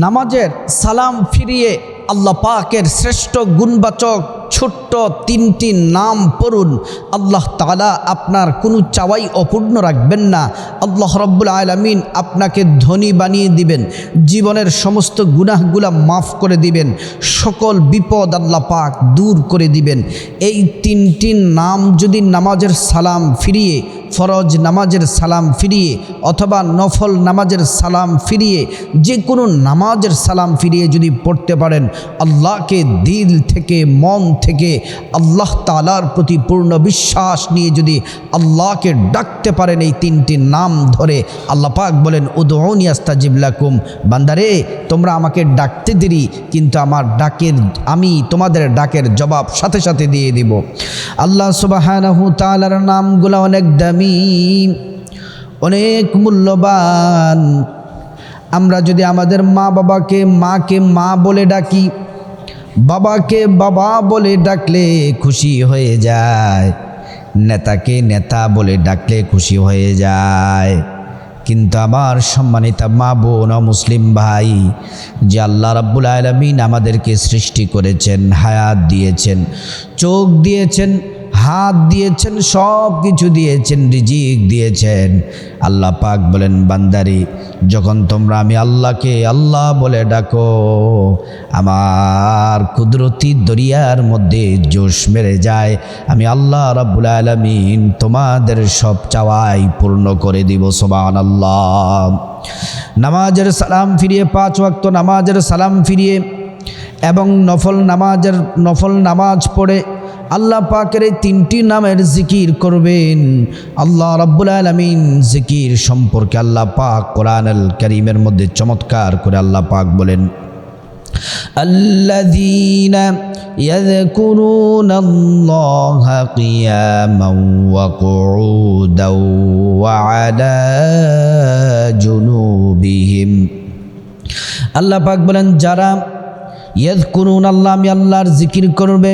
নামাজের সালাম ফিরিয়ে আল্লাহ পাকের শ্রেষ্ঠ গুণবাচক ছোট্ট তিনটি নাম পড়ুন। আল্লাহ তালা আপনার কোনো চাওয়াই অপূর্ণ রাখবেন না। আল্লাহ রব্বুল আলমিন আপনাকে ধনী বানিয়ে দিবেন। জীবনের সমস্ত গুনাহগুলা মাফ করে দিবেন। সকল বিপদ আল্লাহ পাক দূর করে দিবেন। এই তিনটি নাম যদি নামাজের সালাম ফিরিয়ে, ফরজ নামাজের সালাম ফিরিয়ে অথবা নফল নামাজের সালাম ফিরিয়ে যে কোনো নামাজের সালাম ফিরিয়ে যদি পড়তে পারেন আল্লাহকে দিল থেকে, মন থেকে আল্লাহ তালার প্রতি পূর্ণ বিশ্বাস নিয়ে যদি আল্লাহকে ডাকতে পারেন এই তিনটি নাম ধরে, আল্লাহ পাক বলেন উদৌনি আস্তাজিবলাকুম বান্দারে, তোমরা আমাকে ডাকতে দেরি, কিন্তু আমার ডাকের, আমি তোমাদের ডাকের জবাব সাথে সাথে দিয়ে দিব। আল্লাহ সুবাহানাহু তালার নামগুলো অনেক দামি, অনেক মূল্যবান। আমরা যদি আমাদের মা বাবাকে মাকে মা বলে ডাকি, বাবাকে বাবা বলে ডাকলে খুশি হয়ে যায়, নেতাকে নেতা বলে ডাকলে খুশি হয়ে যায়। কিন্তু আমার সম্মানিত মা বোন মুসলিম ভাই, যে আল্লাহ রাব্বুল আলমিন আমাদেরকে সৃষ্টি করেছেন, হায়াত দিয়েছেন, চোখ দিয়েছেন হাত দিয়েছেন, সব কিছু দিয়েছেন, রিজিক দিয়েছেন। আল্লাহ পাক বলেন, বান্দারি, যখন তোমরা আমি আল্লাহকে আল্লাহ বলে ডাকো, আমার কুদরতি দরিয়ার মধ্যে জোশ মেরে যায়, আমি আল্লাহ রাব্বুল আলমিন তোমাদের সব চাওয়াই পূর্ণ করে দিব সোবান আল্লাহ নামাজের সালাম ফিরিয়ে, পাঁচ ওয়াক্ত নামাজের সালাম ফিরিয়ে এবং নফল নামাজের, নফল নামাজ পড়ে আল্লাহ পাকের এই তিনটি নামের জিকির করবেন আল্লাহ রাব্বুল আলমিন জিকির সম্পর্কে আল্লাহ পাক কোরআন আল করিমের মধ্যে চমৎকার করে আল্লাহ পাক বলেন الذين يذكرون الله قياما وقعودا وعلى جنوبهم আল্লাহ পাক বলেন যারা ইয়াদ করুন আল্লাহ আমি আল্লাহর জিকির করবে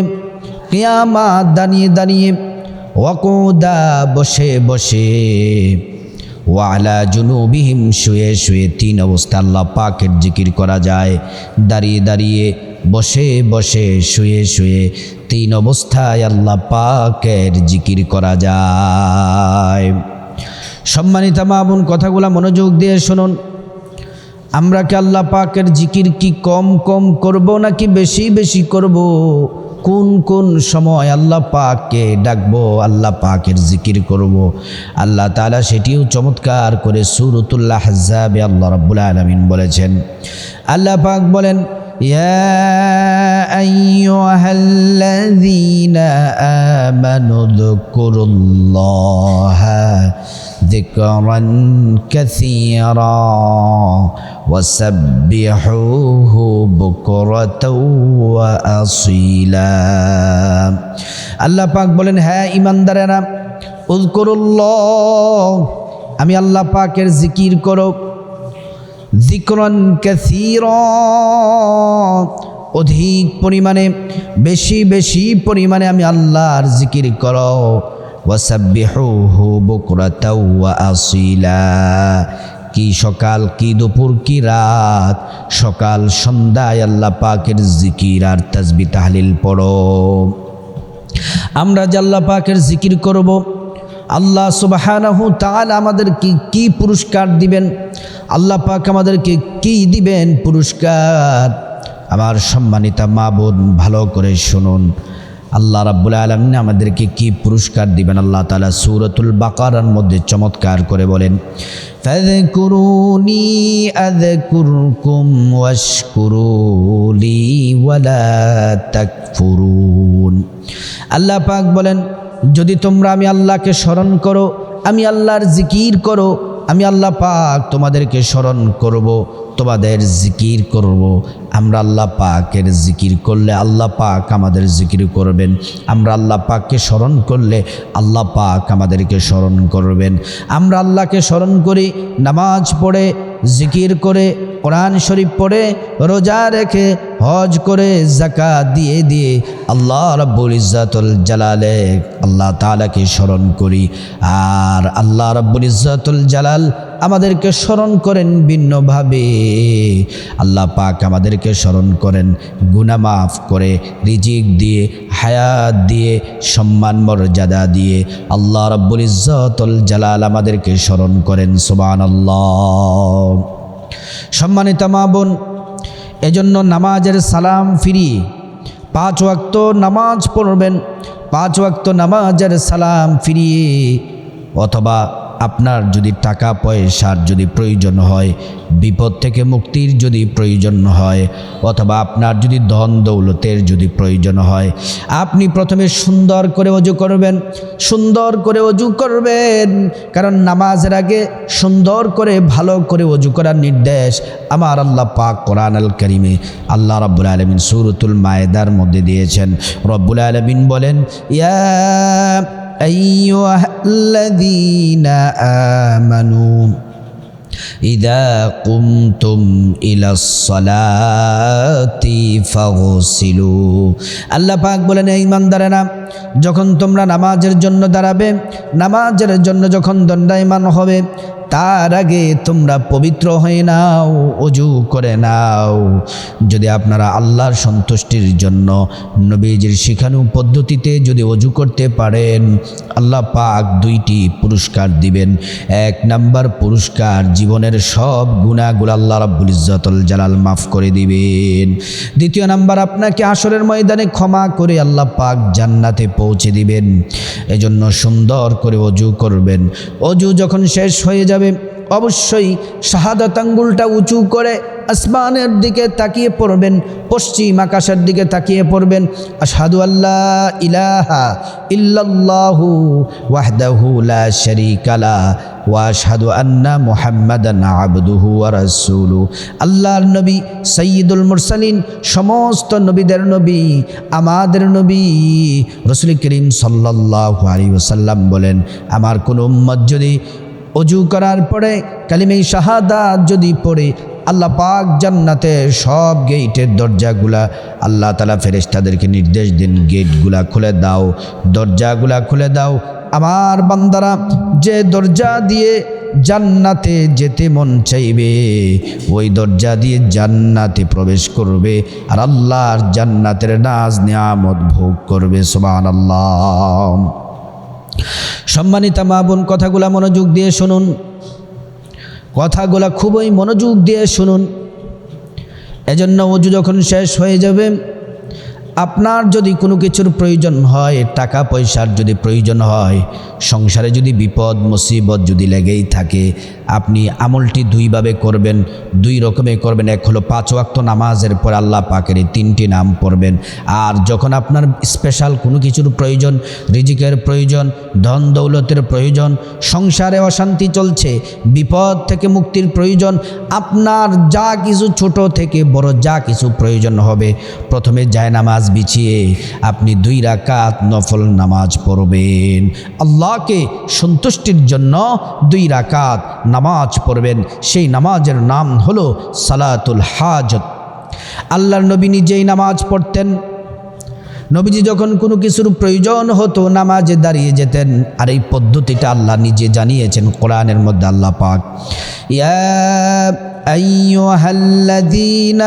কিয়ামা দাঁড়িয়ে দাঁড়িয়ে ওয়াকুদা বসে বসে ওয়ালা জুনুবিহিম শুয়ে শুয়ে তিন অবস্থা আল্লাহ পাকের জিকির করা যায়। দাঁড়িয়ে দাঁড়িয়ে বসে বসে শুয়ে শুয়ে তিন অবস্থায় আল্লাহ পাকের জিকির করা যায়। সম্মানিত মা বোন, কথাগুলো মনোযোগ দিয়ে শুনুন। আমরা কি আল্লাহ পাকের জিকির কি কম কম করব নাকি বেশি বেশি করব? কোন কোন সময় আল্লাহ পাককে ডাকবো আল্লাহ পাকের জিকির করব আল্লাহ তালা সেটিও চমৎকার করে সুরতুল্লাহ হাজাবে আল্লাহ রব্বুল আলমিন বলেছেন আল্লাহ পাক বলেন يا أيها الذين آمنوا اذكروا الله ذكرا كثيرا وسبحوه بكرة وأصيلا আল্লাহ পাক বলেন হ্যাঁ ইমানদারেরা উজকুরুল্লাহ আমি আল্লাহ পাকের জিকির করো জিক্রন কাসীর অধিক পরিমাণে বেশি বেশি পরিমাণে আমি আল্লাহর জিকির করো ওয়াসাব্বিহুহু বুকরাতাও ওয়া আসিলা। কি সকাল, কি দুপুর, কি রাত? সকাল, সন্ধ্যায় আল্লাহ পাকের জিকির আর তাসবি তাহলিল পড়ো। আমরা আল্লাহ পাকের জিকির করব, আল্লাহ সুবাহানাহু তাআলা আমাদের কি কি পুরস্কার দিবেন? আল্লাহ পাক আমাদেরকে কি দিবেন পুরস্কার? আমার সম্মানিতা মা বোন, ভালো করে শুনুন। আল্লাহ রাব্বুল আলমিন আমাদেরকে কি পুরস্কার দিবেন আল্লাহ তালা সুরতুল বাকারার মধ্যে চমৎকার করে বলেন فاذكروني أذكركم واشكروا لي ولا تكفرون আল্লাহ পাক বলেন যদি তোমরা আমি আল্লাহকে স্মরণ করো আমি আল্লাহর জিকির করো আমি আল্লাহ পাক তোমাদেরকে স্মরণ করব তোমাদের জিকির করব। আমরা আল্লাহ পাকের জিকির করলে আল্লাহ পাক আমাদের জিকির করবেন। আমরা আল্লাহ পাককে স্মরণ করলে আল্লাহ পাক আমাদেরকে স্মরণ করবেন। আমরা আল্লাহকে স্মরণ করি, নামাজ পড়ে, জিকির করে, কোরআন শরীফ পড়ে, রোজা রেখে, হজ করে জাকা দিয়ে দিয়ে আল্লাহ রব্বুল ইজ্জাতুল জালালে আল্লাহ তালাকে স্মরণ করি। আর আল্লাহ রব্বুল ইজ্জাতুল জালাল আমাদেরকে স্মরণ করেন ভিন্নভাবে। আল্লাহ পাক আমাদেরকে স্মরণ করেন, গুনাহ মাফ করে, রিজিক দিয়ে, হায়াত দিয়ে, সম্মান, মর্যাদা দিয়ে। আল্লাহ রব্বুল ইজ্জতুল জালাল আমাদেরকে স্মরণ করেন, সুবহানাল্লাহ। সম্মানিত মা বোন, এজন্য নামাজের সালাম ফিরিয়ে পাঁচ ওয়াক্ত নামাজ পড়বেন, পাঁচ ওয়াক্ত নামাজের সালাম ফিরিয়ে অথবা আপনার যদি টাকা পয়সার যদি প্রয়োজন হয়, বিপদ থেকে মুক্তির যদি প্রয়োজন হয়, অথবা আপনার যদি ধন দৌলতের যদি প্রয়োজন হয়, আপনি প্রথমে সুন্দর করে অজু করবেন, সুন্দর করে অজু করবেন। কারণ নামাজের আগে সুন্দর করে ভালো করে অজু করার নির্দেশ আমার আল্লাহ পাক কোরআন আল করিমে আল্লাহ রব্বুল আলমিন সুরতুল মায়েদার মধ্যে দিয়েছেন। রব্বুল আলমিন বলেন, ইয়া أيها الذين آمنوا إذا قمتم إلى الصلاة فاغسلوا আল্লাহ পাক বলেন এই ইমানদারেরা যখন তোমরা নামাজের জন্য দাঁড়াবে নামাজের জন্য যখন দণ্ডায়মান হবে তার আগে তোমরা পবিত্র হয়ে নাও, অজু করে নাও। যদি আপনারা আল্লাহর সন্তুষ্টির জন্য নবীজির শিখানু পদ্ধতিতে যদি অজু করতে পারেন, আল্লাহ পাক দুইটি পুরস্কার দিবেন। এক নাম্বার পুরস্কার জীবনের সব গুণাগুলো আল্লাহ রাব্বুল ইজ্জতুল জালাল মাফ করে দিবেন। দ্বিতীয় নাম্বার আপনাকে আসরের ময়দানে ক্ষমা করে আল্লাহ পাক জান্নাতে পৌঁছে দিবেন। এজন্য সুন্দর করে অজু করবেন। অজু যখন শেষ হয়ে যাবে অবশ্যই শাহাদাত আঙ্গুলটা উঁচু করে আসমানের দিকে তাকিয়ে পড়বেন, পশ্চিম আকাশের দিকে তাকিয়ে পড়বেন। আসাদু আল্লাহ ইলাহা ইল্লাল্লাহু ওয়াহদাহু লা ওয়া আশহাদু আন্না মুহাম্মাদান আবদুহু ওয়া আল্লাহর নবী, সাইয়্যিদুল মুরসালিন, সমস্ত নবীদের নবী, আমাদের নবী রসুল করিম সাল্লাল্লাহু আলাইহি ওয়াসাল্লাম বলেন, আমার কোনো উম্মত যদি অজু করার পরে কালিমেই শাহাদাত যদি পড়ে, আল্লাহ পাক জান্নাতে সব গেইটের দরজাগুলা আল্লাহ তালা ফেরেশতাদেরকে নির্দেশ দিন, গেটগুলা খুলে দাও, দরজাগুলা খুলে দাও। আমার বান্দারা, যে দরজা দিয়ে জান্নাতে যেতে মন চাইবে, ওই দরজা দিয়ে জান্নাতে প্রবেশ করবে আর আল্লাহর জান্নাতের নাজ নিয়ামত ভোগ করবে সোমান আল্লাহ সম্মানিতা মা বোন, কথাগুলা মনোযোগ দিয়ে শুনুন। কথাগুলা খুবই মনোযোগ দিয়ে শুনুন। এজন্য অজু যখন শেষ হয়ে যাবে আপনার যদি কোনো কিছুর প্রয়োজন হয়, টাকা পয়সার যদি প্রয়োজন হয়, সংসারে যদি বিপদ, মুসিবত যদি লেগেই থাকে, আপনি আমলটি দুইভাবে করবেন, দুই রকমে করবেন। এক হলো পাঁচ ওয়াক্ত নামাজের পর আল্লাহ পাকের তিনটি নাম পড়বেন। আর যখন আপনার স্পেশাল কোনো কিছুর প্রয়োজন, রিজিকের প্রয়োজন, ধন দৌলতের প্রয়োজন, সংসারে অশান্তি চলছে, বিপদ থেকে মুক্তির প্রয়োজন, আপনার যা কিছু ছোট থেকে বড় যা কিছু প্রয়োজন হবে, প্রথমে যায় নামাজ বিছিয়ে আপনি দুই রাকাত নফল নামাজ পড়বেন। আল্লাহকে সন্তুষ্টির জন্য দুই রাকাত নামাজ পড়বেন। সেই নামাজের নাম হলো সালাতুল হাজত। আল্লাহর নবী নিজেই নামাজ পড়তেন। নবীজি যখন কোনো কিছুর প্রয়োজন হতো নামাজে দাঁড়িয়ে যেতেন। আর এই পদ্ধতিটা আল্লাহ নিজে জানিয়েছেন কোরআনের মধ্যে আল্লাহ পাক। ইয়া أيها الذين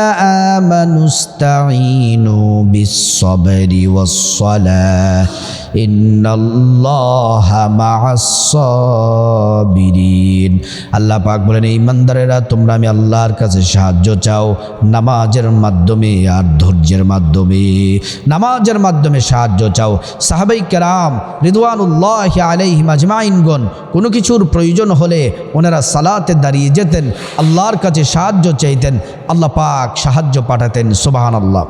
آمنوا استعينوا بالصبر والصلاة ইন্নাল্লাহামাহাসবিরিন আল্লাহ পাক বলেন, এই ইমানদারেরা, তোমরা আমি আল্লাহর কাছে সাহায্য চাও নামাজের মাধ্যমে আর ধৈর্যের মাধ্যমে। নামাজের মাধ্যমে সাহায্য চাও। সাহাবাই কেরাম রিদওয়ানুল্লাহ আলাইহিম আজমাইনগণ, কোনো কিছুর প্রয়োজন হলে ওনারা সালাতে দাঁড়িয়ে যেতেন, আল্লাহর কাছে সাহায্য চাইতেন, আল্লাহ পাক সাহায্য পাঠাতেন সুবাহান আল্লাহ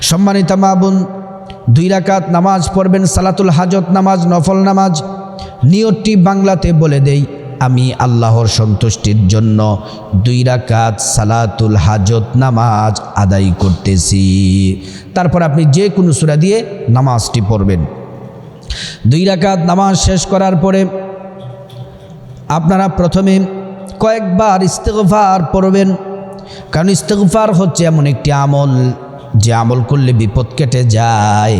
সম্মানিত মাবুন দুই রাকাত নামাজ পড়বেন, সালাতুল হাজত নামাজ, নফল নামাজ। নিয়তটি বাংলাতে বলে দেই, আমি আল্লাহর সন্তুষ্টির জন্য দুই রাকাত সালাতুল হাজত নামাজ আদায় করতেছি। তারপর আপনি যে কোনো সুরা দিয়ে নামাজটি পড়বেন। দুই রাকাত নামাজ শেষ করার পরে আপনারা প্রথমে কয়েকবার ইস্তেকফার পড়বেন, কারণ ইস্তেকফার হচ্ছে এমন একটি আমল। যে আমল করলে বিপদ কেটে যায়,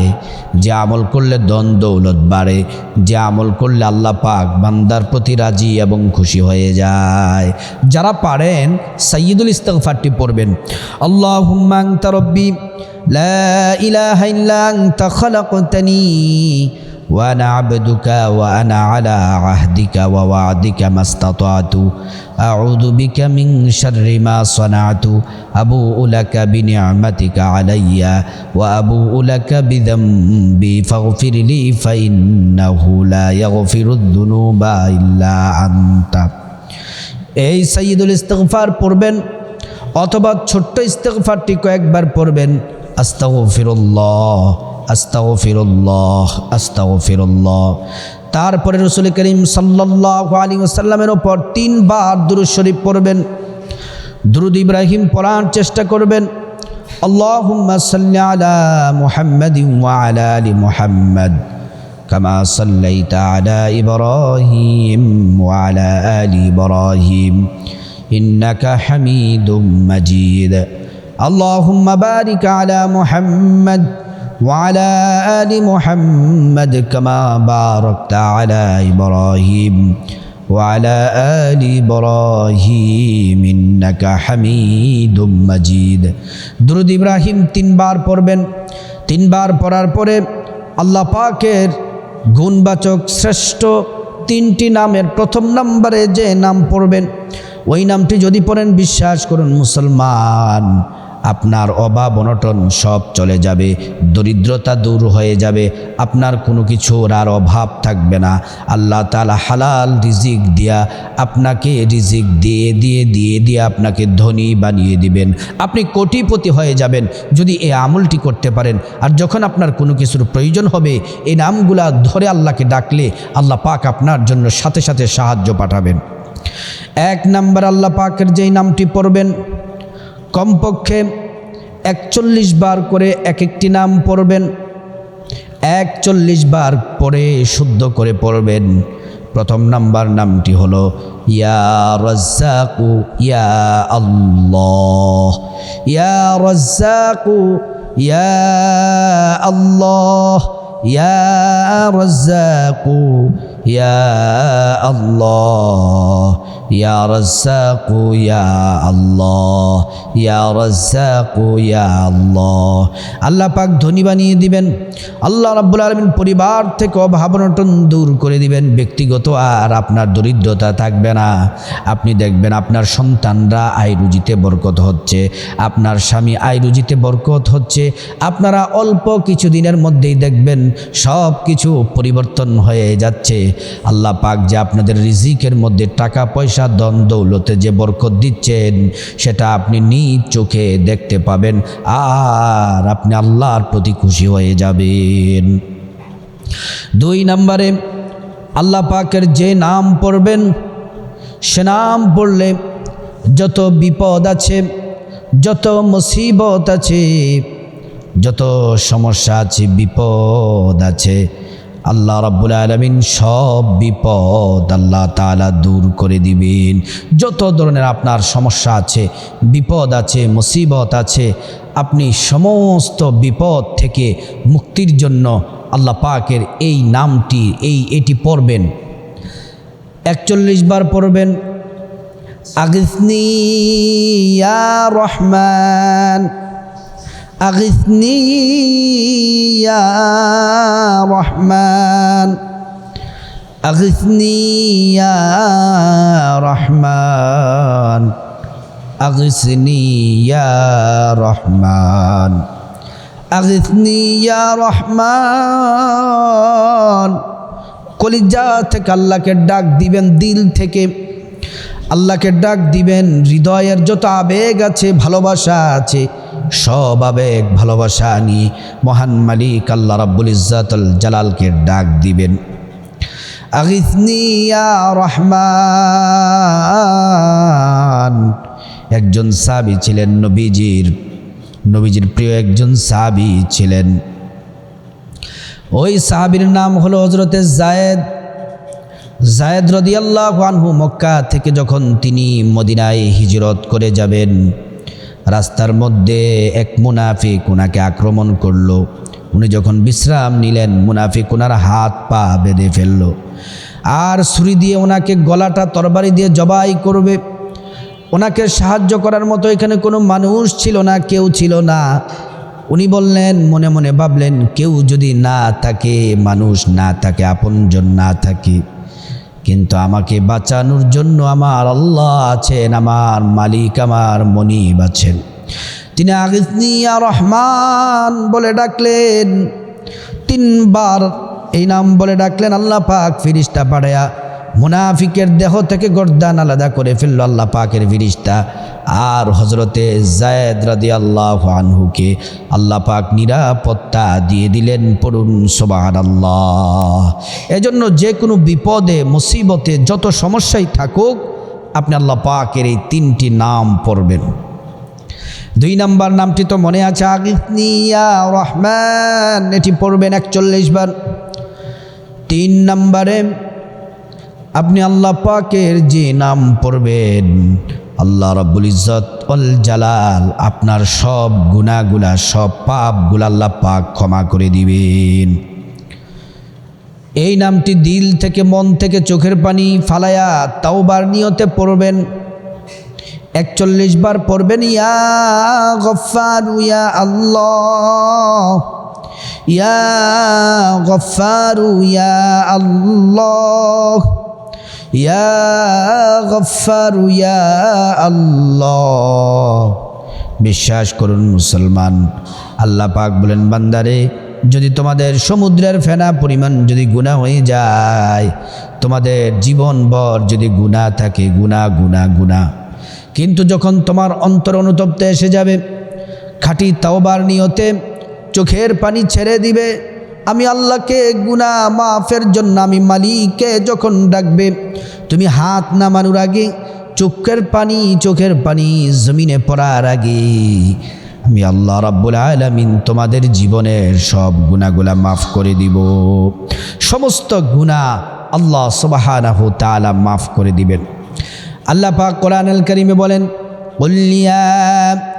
যে আমল করলে দন দৌলত বাড়ে, যে আমল করলে আল্লাহ পাক বান্দার প্রতি রাজি এবং খুশি হয়ে যায়। যারা পারেন সাইয়দুল ইস্তফারটি পড়বেন। আল্লাহ তারব্বি লা ইলাহা ইল্লা আনতা খালাকতানি وأنا عبدك وأنا على عهدك ووعدك ما استطعت أعوذ بك من شر ما صنعت أبوء لك بنعمتك علي وأبوء لك بذنبي فاغفر لي فإنه لا يغفر الذنوب إلا أنت এই সঈদুল ইস্তগফার পড়বেন অথবা ছোট্ট ইস্তগফারটি কয়েকবার পড়বেন আস্তাগফিরুল্লাহ আস্তাগফিরুল্লাহ আস্তাগফিরুল্লাহ তারপরে রসুল করিম সাল্লাল্লাহু আলাইহি ওয়াসাল্লামের ওপর তিনবার দুরূদ শরীফ পড়বেন দুরুদ ইব্রাহিম পড়ার চেষ্টা করবেন আল্লাহুম্মা সাল্লি আলা মুহাম্মাদিন ওয়া আলা আলি মুহাম্মাদ كما صليت على إبراهيم وعلى آل إبراهيم إنك حميد مجيد اللهم بارك على محمد وعلى آل محمد كما باركت على إبراهيم وعلى آل إبراهيم إنك حميد مجيد درود إبراهيم তিনবার পড়বেন তিনবার পড়ার পরে আল্লাহ পাকের গুণবাচক শ্রেষ্ঠ তিনটি নামের প্রথম নম্বরে যে নাম পড়বেন ওই নামটি যদি পড়েন বিশ্বাস করুন মুসলমান আপনার অভাব অনটন সব চলে যাবে, দরিদ্রতা দূর হয়ে যাবে, আপনার কোনো কিছুর আর অভাব থাকবে না। আল্লাহ তালা হালাল রিজিক দিয়া আপনাকে রিজিক দিয়ে দিয়ে দিয়ে দিয়ে আপনাকে ধনী বানিয়ে দিবেন। আপনি কোটিপতি হয়ে যাবেন যদি এই আমলটি করতে পারেন। আর যখন আপনার কোনো কিছুর প্রয়োজন হবে এই নামগুলা ধরে আল্লাহকে ডাকলে আল্লাহ পাক আপনার জন্য সাথে সাথে সাহায্য পাঠাবেন। এক নাম্বার আল্লাহ পাকের যেই নামটি পড়বেন কমপক্ষে একচল্লিশ বার করে এক একটি নাম পড়বেন, একচল্লিশ বার পরে শুদ্ধ করে পড়বেন। প্রথম নাম্বার নামটি হলো, ইয়া রজ্জাকু, ইয়া আল্লাহ, ইয়া রজ্জাকু, ইয়া আল্লাহ, ইয়া রজ্জাকু, ইয়া আল্লাহ ইয়া রজ্জাকু ইয়া আল্লাহ ইয়া রজ্জাকু ইয়া আল্লাহ আল্লাহ পাক ধনী বানিয়ে দিবেন। আল্লাহ রাব্বুল আলমিন পরিবার থেকে অভাবনটন দূর করে দিবেন। ব্যক্তিগত আর আপনার দরিদ্রতা থাকবে না। আপনি দেখবেন আপনার সন্তানরা আয় রুজিতে বরকত হচ্ছে। আপনার স্বামী আয় রুজিতে বরকত হচ্ছে। আপনারা অল্প কিছু দিনের মধ্যেই দেখবেন সব কিছু পরিবর্তন হয়ে যাচ্ছে। আল্লাহ পাক যে আপনাদের রিজিকের মধ্যে টাকা পয়সা দন দৌলতে যে বরকত দিচ্ছেন, সেটা আপনি নিজ চোখে দেখতে পাবেন, আর আপনি আল্লাহর প্রতি খুশি হয়ে যাবেন। দুই নম্বরে, আল্লাহ পাকের যে নাম পড়বেন, সে নাম পড়লে যত বিপদ আছে, যত মুসিবত আছে, যত সমস্যা আছে, বিপদ আছে আল্লাহ রাব্বুল আলমিন সব বিপদ আল্লাহ তালা দূর করে দিবেন। যত ধরনের আপনার সমস্যা আছে, বিপদ আছে, মুসিবত আছে, আপনি সমস্ত বিপদ থেকে মুক্তির জন্য আল্লাহ পাকের এই নামটি, এই এটি পড়বেন। একচল্লিশ বার পড়বেন, আগিসনি রহমান। আগিসনি ইয়া রহমান। আগিসনি ইয়া রহমান। আগিসনি ইয়া রহমান। আগিসনি ইয়া রহমান। কলিজা থেকে আল্লাহকে ডাক দিবেন, দিল থেকে আল্লাহকে ডাক দিবেন, হৃদয়ের যত আবেগ আছে, ভালোবাসা আছে সব আবেগ, ভালোবাসা নিয়ে মহান মালিক আল্লাহ রাব্বুল ইজ্জাতুল জালালকে ডাক দিবেন। আগিসনিয়া রহমান একজন সাবি ছিলেন নবীজির নবীজির প্রিয় একজন সাবি ছিলেন। ওই সাহাবির নাম হলো হজরতে জায়েদ জায়েদ রদিয়াল্লাহ আনহু মক্কা থেকে যখন তিনি মদিনায় হিজরত করে যাবেন রাস্তার মধ্যে এক মুনাফিক ওনাকে আক্রমণ করল। উনি যখন বিশ্রাম নিলেন, মুনাফিক ওনার হাত পা বেঁধে ফেলল। আর ছুরি দিয়ে ওনাকে গলাটা তরবারি দিয়ে জবাই করবে। ওনাকে সাহায্য করার মতো এখানে কোনো মানুষ ছিল না, কেউ ছিল না। উনি বললেন, মনে মনে ভাবলেন, কেউ যদি না থাকে, মানুষ না থাকে, আপনজন না থাকে। কিন্তু আমাকে বাঁচানোর জন্য আমার আল্লাহ আছেন, আমার মালিক, আমার মনিব আছেন। তিনি আগিসনিয়া রহমান, বলে ডাকলেন। তিনবার এই নাম বলে ডাকলেন, আল্লাহ পাক ফিরিস্তা পাড়ায়া মুনাফিকের দেহ থেকে গর্দান আলাদা করে ফেলল আল্লাহ পাকের ফিরিস্তা। আর হজরতে জায়দ রাদি আল্লাহ আনহুকে আল্লাহ পাক নিরাপত্তা দিয়ে দিলেন পড়ুন সোবাহান আল্লাহ এজন্য যে কোনো বিপদে, মুসিবতে যত সমস্যাই থাকুক, আপনি আল্লাহ পাকের এই তিনটি নাম পড়বেন। দুই নাম্বার নামটি তো মনে আছে আগিয়া রহমান, এটি পড়বেন একচল্লিশ বার। তিন নম্বরে আপনি আল্লাহ পাকের যে নাম পড়বেন, আল্লাহ রব্বুল ইজ্জত অল জালাল, আপনার সব গুণাগুলা সব পাপগুলা আল্লাহ পাক ক্ষমা করে দিবেন। এই নামটি দিল থেকে মন থেকে চোখের পানি ফালায়া তাওবার নিয়তে পড়বেন। একচল্লিশ বার পড়বেন, ইয়া গফারু ইয়া আল্লাহ, ইয়া গফারু ইয়া আল্লাহ। ইয়া আল্লাহ। বিশ্বাস করুন মুসলমান, আল্লাহ পাক বলেন, বান্দারে, যদি তোমাদের সমুদ্রের ফেনা পরিমাণ যদি গুণা হয়ে যায়, তোমাদের জীবনভর যদি গুণা থাকে, গুণা গুণা গুণা। কিন্তু যখন তোমার অন্তর অনুতপ্ত এসে যাবে, খাঁটি তাওবার নিয়তে চোখের পানি ছেড়ে দিবে আমি আল্লাহকে গুনা মাফের জন্য আমি মালিককে যখন ডাকবে, তুমি হাত নামানোর আগে, চোখের পানি চোখের পানি জমিনে পড়ার আগে, আমি আল্লাহ রাব্বুল আলমিন তোমাদের জীবনের সব গুণাগুলা মাফ করে দিব। সমস্ত গুণা আল্লাহ সুবাহানাহ তালা মাফ করে দিবেন। আল্লাহ পাক কোরআন করিমে বলেন বললিয়া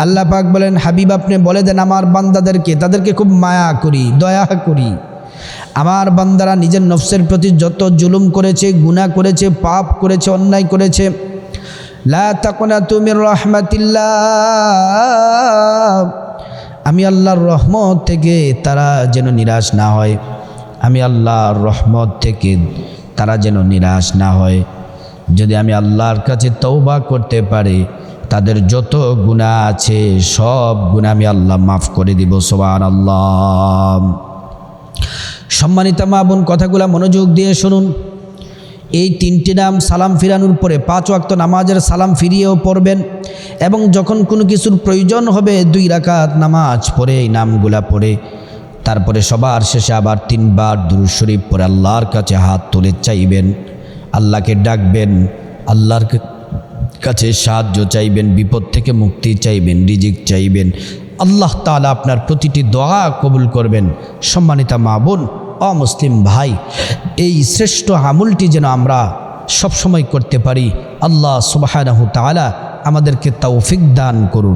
আল্লাহ পাক বলেন, হাবিব, আপনি বলে দেন আমার বান্দাদেরকে, তাদেরকে খুব মায়া করি, দয়া করি। আমার বান্দারা নিজের নফসের প্রতি যত জুলুম করেছে, গুনাহ করেছে, পাপ করেছে, অন্যায় করেছে, লা তাকনা তুমির আমি আল্লাহর রহমত থেকে তারা যেন নিরাশ না হয়। আমি আল্লাহর রহমত থেকে তারা যেন নিরাশ না হয়। যদি আমি আল্লাহর কাছে তৌবা করতে পারি তাদের যত গুণা আছে, সব গুণা আমি আল্লাহ মাফ করে দিব সোবান আল্লাহ সম্মানিত মা বোন, কথাগুলো মনোযোগ দিয়ে শুনুন। এই তিনটি নাম সালাম ফিরানোর পরে পাঁচ ওয়াক্ত নামাজের সালাম ফিরিয়েও পড়বেন এবং যখন কোনো কিছুর প্রয়োজন হবে, দুই রাকাত নামাজ পড়ে এই নামগুলা পড়ে। তারপরে সবার শেষে আবার তিনবার দুরুদ শরীফ পরে আল্লাহর কাছে হাত তুলে চাইবেন, আল্লাহকে ডাকবেন, আল্লাহর কাছে সাহায্য চাইবেন, বিপদ থেকে মুক্তি চাইবেন, রিজিক চাইবেন। আল্লাহ তালা আপনার প্রতিটি দোয়া কবুল করবেন। সম্মানিতা মা বোন, অমুসলিম ভাই, এই শ্রেষ্ঠ আমলটি যেন আমরা সবসময় করতে পারি। আল্লাহ সুবাহ তাআলা আমাদেরকে তৌফিক দান করুন।